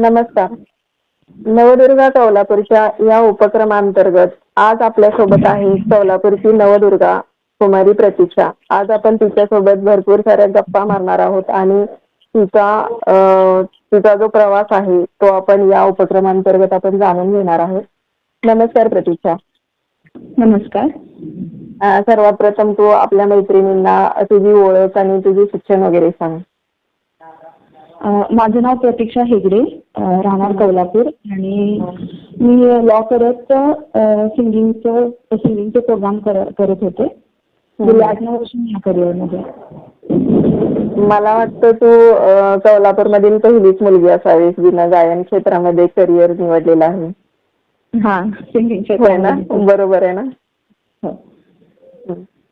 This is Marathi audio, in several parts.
नमस्कार. नवदुर्गा कौलापूरच्या या उपक्रमांतर्गत आज आपल्यासोबत आहे कौलापूरची नवदुर्गा कुमारी प्रतीक्षा आज आपण तिच्यासोबत भरपूर साऱ्या गप्पा मारणार आहोत आणि तिचा तिचा जो प्रवास आहे तो आपण या उपक्रमांतर्गत आपण जाणून घेणार आहोत. नमस्कार प्रतीक्षा नमस्कार. सर्वात प्रथम तू आपल्या मैत्रिणींना तुझी ओळख आणि तुझे शिक्षण वगैरे सांग. माझं नाव प्रतीक्षा हेगडे राहणार कोल्हापूर. आणि मी लॉ करत सिंगिंगचं सिंगिंगचे प्रोग्राम करत होते. गेली आठ नऊ वर्ष मी या करिअरमध्ये मला वाटतं तू अं, कोल्हापूरमधील पहिलीच मुलगी असावीस जिनं गायन क्षेत्रामध्ये करिअर निवडलेलं आहे. हा ना? बरोबर आहे ना? हो.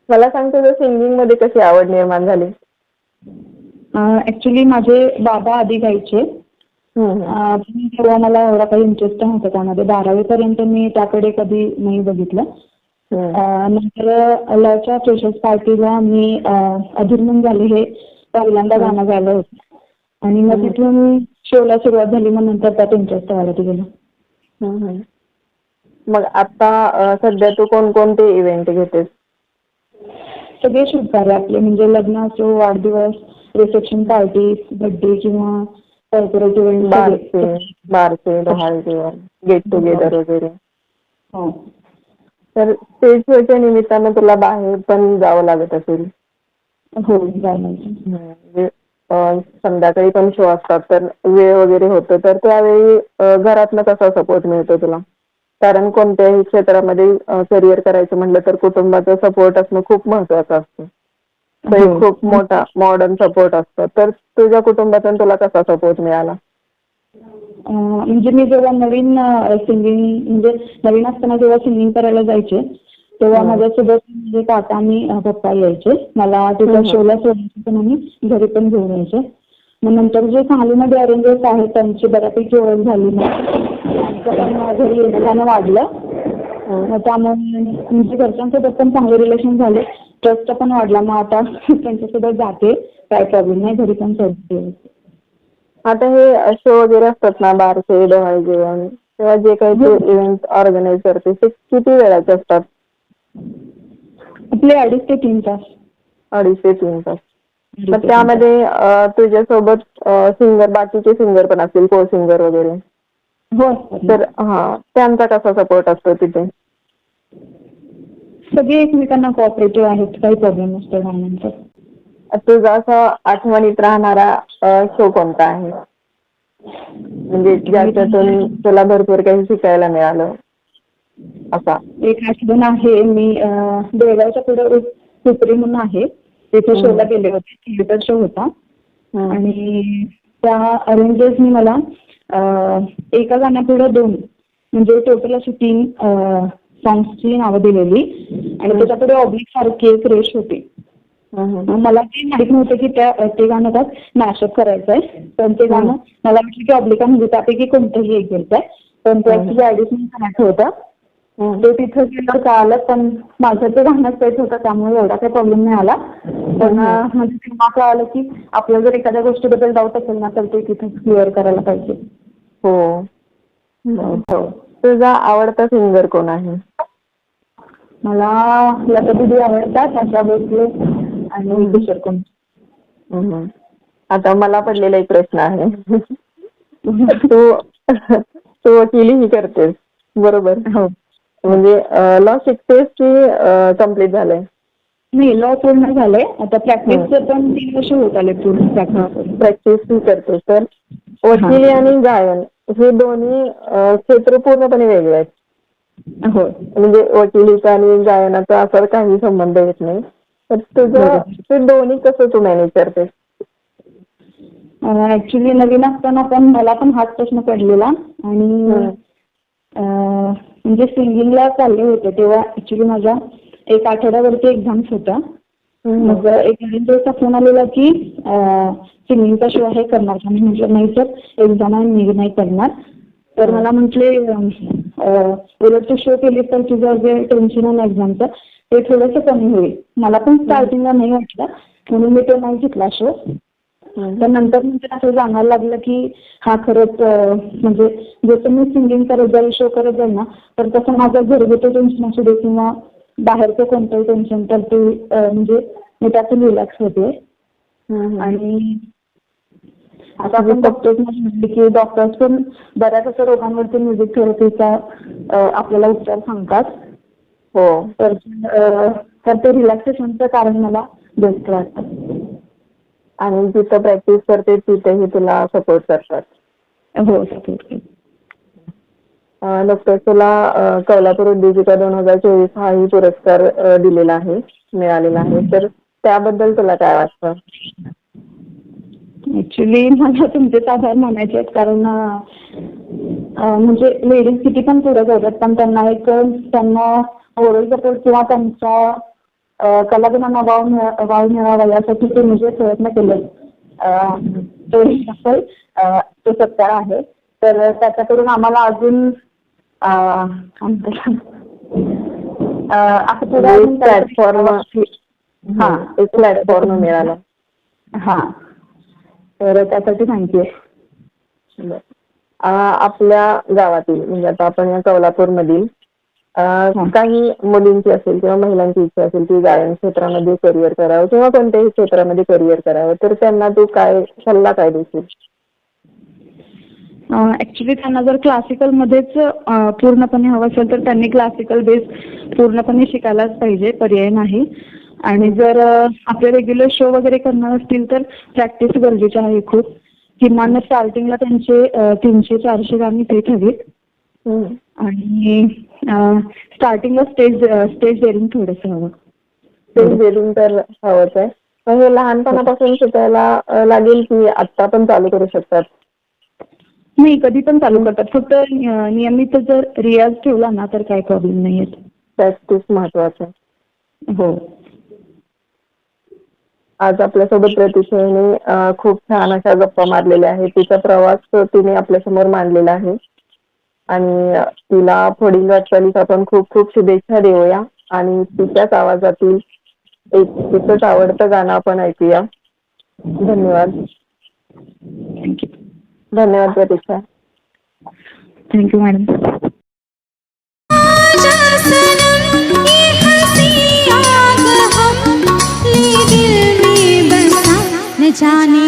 मला सांग तुझं सिंगिंगमध्ये कशी आवड निर्माण झाली? ऍक्च्युली माझे बाबा आधी गायचे तेव्हा मला एवढा काही इंटरेस्ट नव्हता त्यामध्ये. बारावी पर्यंत मी त्याकडे कधी नाही बघितलं. नंतर लॉच्या फ्रेशर्स पार्टीला मी अधूरमन झाले हे पहिल्यांदा गाणं गायलं होतं. आणि मग तिथून शोला सुरुवात झाली मग नंतर त्यात इंटरेस्ट वाढत गेला. हं. मग आता सध्या तू कोणकोणते इव्हेंट घेतेस? सगळे कार्य आपले म्हणजे लग्न असो वाढदिवस रिसेप्शन पार्टी बर्थडे किंवा कॉर्पोरेट बारसे इव्हेंट बारसे डोहाळ जेवण गेट टुगेदर वगैरे. हो. तर स्टेज शोच्या निमित्तानं तुला बाहेर पण जावं लागत असेल. हो म्हणजे संध्याकाळी पण शो असतात तर वेळ वगैरे होतो तर त्यावेळी घरातनं कसा सपोर्ट मिळतो तुला? कारण कोणत्याही क्षेत्रामध्ये करिअर करायचं म्हटलं तर कुटुंबाचा सपोर्ट असणं खूप महत्वाचं असतं. तो एक हो. खूप मोठा मॉडर्न सपोर्ट असतो तर तुझ्या कुटुंबातून तुला कसा सपोर्ट मिळाला म्हणजे मी जेव्हा नवीन सिंगिंग म्हणजे नवीन असताना जेव्हा सिंगिंग करायला जायचे तेव्हा हं. माझ्यासोबत म्हणजे काका आणि पप्पा यायचे मला तिथं हं. शोला सोडायचे पण आणि घरी पण घेऊन यायचे मग नंतर जे सांगलीमध्ये अरेंजर्स आहेत त्यांची बऱ्यापैकी ओळख झाली मग त्यांचं पण घरी येणं वाढलं हं. त्यामुळे म्हणजे घरच्यांसोबत पण चांगले रिलेशन झाले ट्रस्ट पण वाढला. मग आता त्यांच्यासोबत जाते. काय प्रॉब्लेम नाही. घरी पण सोडते. आता हे शो वगैरे असतात ना बारसे डोहाळे जेवण किंवा जे काही तू इव्हेंट ऑर्गनाईज करते ते किती वेळाचे असतात? आपले अडीच ते तीन तास. अडीच ते तीन तास. तर त्यामध्ये तुझ्यासोबत सिंगर बाकीचे सिंगर पण असतील को सिंगर वगैरे. हो तर हा त्यांचा कसा सपोर्ट असतो तिथे? सगळे एकमेकांना कोऑपरेटिव्ह आहेत काही प्रॉब्लेम नसतो गाण्यांचा तुझा असा आठवणीत राहणारा शो कोणता आहे? म्हणजे ज्याच्यातून तुला भरपूर काही शिकायला मिळालं असा. एक आठवण आहे मी बेळगावच्या पुढे सुप्री म्हणून आहे. तिथे. शोला गेले होते थिएटर शो होता. आणि त्या अरेंजर्सनी मला एका गाण्यापुढे दोन. म्हणजे टोटल अशी तीन सॉंग्सची नावं दिलेली. आणि त्याच्यापुढे ऑब्लिक सारखी एक रेश होती. मला ते माहीत नव्हतं की त्या ते गाणं त्यात मॅशअप करायचं आहे पण ते गाणं मला वाटलं की ऑब्लिका म्हणजे त्यापैकी कोणतंही एक आहे पण ते ऍक्च्युली ऍडिशनल गाण्याचं होतं. ते तिथं गेल्यावर कळालं पण माझं ते गाणं सेट होतं त्यामुळे एवढा काही प्रॉब्लेम नाही आला. पण म्हणजे तेव्हा कळालं की आपल्याला जर एखाद्या गोष्टीबद्दल डाऊट असेल ना तर ते तिथेच क्लिअर करायला पाहिजे. हो. हो. तुझा आवडता सिंगर कोण आहे? मला लता दिदी आवडतात आशा भोसले आणि किशोर कुमार. आता मला पडलेला एक प्रश्न आहे. तू तू वकिलीही करतेस. बरोबर. हो. म्हणजे लॉ शिकतेस की कंप्लीट झालंय? नाही लॉ पूर्ण झालंय. आता प्रॅक्टिसचं पण तीन वर्ष होत आले पूर्ण प्रॅक्टिस प्रॅक्टिस तू करतेस तर वकिली आणि गायन हे दोन्ही क्षेत्र पूर्णपणे वेगळे आहेत. हो. म्हणजे वकिलीचा आणि गायनाचा असा काही संबंध येत नाही. तर तुझं. ते दोन्ही कसं तू मॅनेज करतेस ऍक्च्युली नवीन असताना पण मला पण हाच प्रश्न पडलेला. आणि म्हणजे सिंगिंगला चालले होते तेव्हा ऍक्च्युली माझ्या एक आठवड्यावरती एक्झाम्स होत्या. मग एक दिवसा फोन आलेला की सिंगिंगचा शो आहे करणार का? मी म्हटलं नाही सर एक्झाम आहे मी नाही करणार. तर मला म्हटले उलट तू शो केली तर तुझं जे टेन्शन आहे ना एक्झामचं ते थोडंसं कमी होईल. मला पण स्टार्टिंगला नाही वाटलं. म्हणून मी तो नाही घेतला शो. तर नंतर नंतर असं जाणवायला लागलं की हा खरंच म्हणजे जसं मी सिंगिंग करत जाईल शो करत जाईल ना तर तसं माझं घरगुती टेन्शन असू दे किंवा बाहेरचं कोणतंही टेन्शन तर ते म्हणजे मी त्यातून रिलॅक्स होते. आणि आता आपण बघतोच म्हटलं की डॉक्टर्स पण बऱ्याच असं रोगांवरती म्युझिक थेरपीचा आपल्याला उपचार सांगतात. हो. तर तर ते रिलॅक्सेशनचं कारण मला बेस्ट वाटतं. आणि जिथं प्रॅक्टिस करते तिथेही तुला सपोर्ट करतात. हो सपोर्ट डॉक्टर तुला कोल्हापूर उद्योजिका दोन हजार चोवीस हाही पुरस्कार दिलेला आहे मिळालेला आहे. तर त्याबद्दल तुला काय वाटतं? ऍक्च्युली मला तुमचेच आभार मानायचे आहेत कारण म्हणजे लेडीज किती पण पुढे जातात पण त्यांना एक त्यांना ओरल सपोर्ट किंवा त्यांच्या कलागुणांना वाव मिळा वाव मिळावा यासाठी ते म्हणजे प्रयत्न केले ते ते आहे. तर त्याच्याकडून आम्हाला अजून प्लॅटफॉर्म हा. एक प्लॅटफॉर्म मिळाला. हा. तर त्यासाठी थँक्यू आपल्या गावातील म्हणजे आता आपण या कोल्हापूर मधील काही मुलींची असेल किंवा महिलांची इच्छा असेल की गायन क्षेत्रामध्ये करिअर करावं किंवा कोणत्याही क्षेत्रामध्ये करिअर करावं तर त्यांना तू काय सल्ला काय देशील? ऍक्च्युली त्यांना जर क्लासिकल मध्येच पूर्णपणे हवं असेल तर त्यांनी क्लासिकल बेस पूर्णपणे शिकायलाच पाहिजे पर्याय नाही. आणि जर आपले रेग्युलर शो वगैरे करणार असतील तर प्रॅक्टिस गरजेची आहे खूप. किमान स्टार्टिंगला त्यांचे तीनशे चारशे गाणी फेट हवीत. हम्म. आणि स्टार्टिंगला स्टेज स्टेज डेअरिंग थोडंसं हवं. ते जेरिंग तर हवंच आहे. पण हे लहानपणापासून शिकायला लागेल की आता पण चालू करू शकतात? नाही कधी पण चालू करतात. फक्त नियमित जर रियाज ठेवला ना तर काही प्रॉब्लेम नाही येत प्रॅक्टिस महत्वाचं आहे. हो. आज आपल्यासोबत प्रतीक्षेने अं, खूप छान अशा गप्पा मारलेल्या आहेत. तिचा प्रवास तिने आपल्यासमोर मांडलेला आहे. आणि तिला पुढील वाटचालीस आपण खूप खूप शुभेच्छा देऊया. आणि तिच्याच आवाजातील एक तिचंच आवडतं गाणं आपण ऐकूया. धन्यवाद. धन्यवाद प्रतीक्षा थँक्यू मॅडम आजा सनम ये हंसी आग हम ले জানি